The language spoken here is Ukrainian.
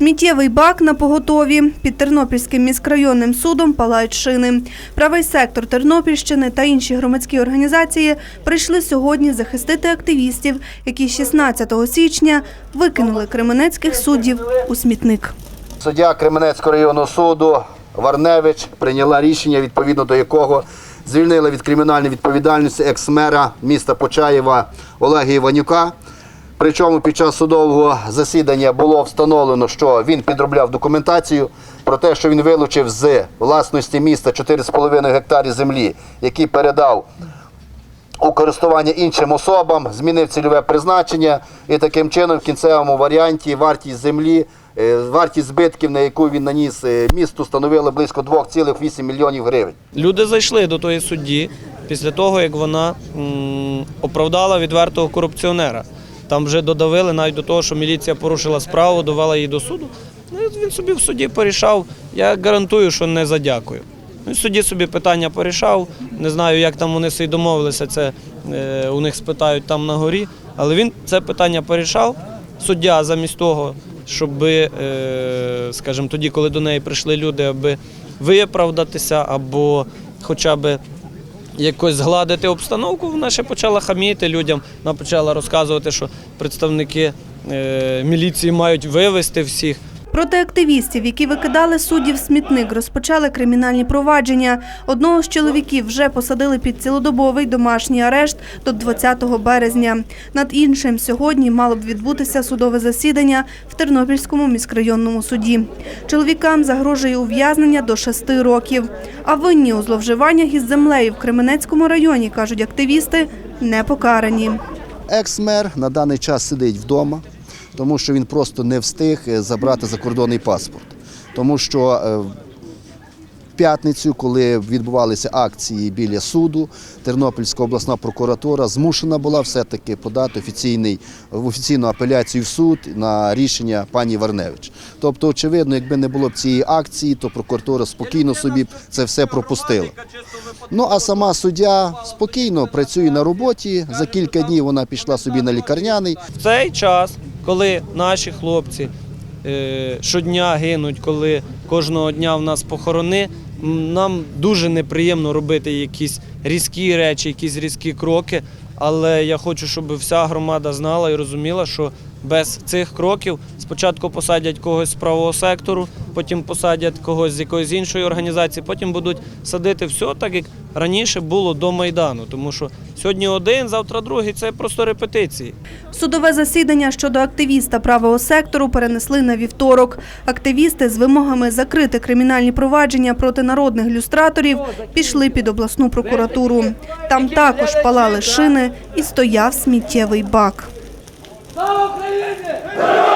Сміттєвий бак на поготові. Під Тернопільським міськрайонним судом палають шини. Правий сектор Тернопільщини та інші громадські організації прийшли сьогодні захистити активістів, які 16 січня викинули кременецьких суддів у смітник. Суддя Кременецького районного суду Варневич прийняла рішення, відповідно до якого звільнила від кримінальної відповідальності екс-мера міста Почаєва Олега Іванюка. Причому під час судового засідання було встановлено, що він підробляв документацію про те, що він вилучив з власності міста 4,5 гектарів землі, які передав у користування іншим особам, змінив цільове призначення і таким чином в кінцевому варіанті вартість землі, е, вартість збитків, на яку він наніс е, місту, становила близько 2,8 мільйонів гривень. Люди зайшли до тої судді після того, як вона оправдала відвертого корупціонера. Там вже додавили навіть до того, що міліція порушила справу, довела її до суду. Ну, він собі в суді порішав. Я гарантую, що не задякую. Ну, і в суді собі питання порішав. Не знаю, як там вони собі домовилися, це е, у них спитають там на горі. Але він це питання порішав. Суддя замість того, щоб, е, скажімо, тоді, коли до неї прийшли люди, аби виправдатися або хоча б якось згладити обстановку, вона ще почала хаміти людям. Вона почала розказувати, що представники е, міліції мають вивезти всіх. Проти активістів, які викидали суддів смітник, розпочали кримінальні провадження. Одного з чоловіків вже посадили під цілодобовий домашній арешт до 20 березня. Над іншим сьогодні мало б відбутися судове засідання в Тернопільському міськрайонному суді. Чоловікам загрожує ув'язнення до 6 років. А винні у зловживаннях із землею в Кременецькому районі, кажуть активісти, не покарані. Екс-мер на даний час сидить вдома, тому що він просто не встиг е, забрати закордонний паспорт. Тому що е, в п'ятницю, коли відбувалися акції біля суду, Тернопільська обласна прокуратура змушена була все-таки подати офіційний, офіційну апеляцію в суд на рішення пані Варневич. Тобто, очевидно, якби не було б цієї акції, то прокуратура спокійно собі це все пропустила. Ну а сама суддя спокійно працює на роботі. За кілька днів вона пішла собі на лікарняний. В цей час, коли наші хлопці е, щодня гинуть, коли кожного дня в нас похорони, нам дуже неприємно робити якісь різкі речі, якісь різкі кроки. Але я хочу, щоб вся громада знала і розуміла, що без цих кроків спочатку посадять когось з правого сектору, потім посадять когось з якоїсь іншої організації, потім будуть садити все так, як раніше було до Майдану. Тому що сьогодні один, завтра другий це просто репетиції. Судове засідання щодо активіста правого сектору перенесли на вівторок. Активісти з вимогами закрити кримінальні провадження проти народних люстраторів пішли під обласну прокуратуру. Там також палали шини і стояв сміттєвий бак. Слава Україні!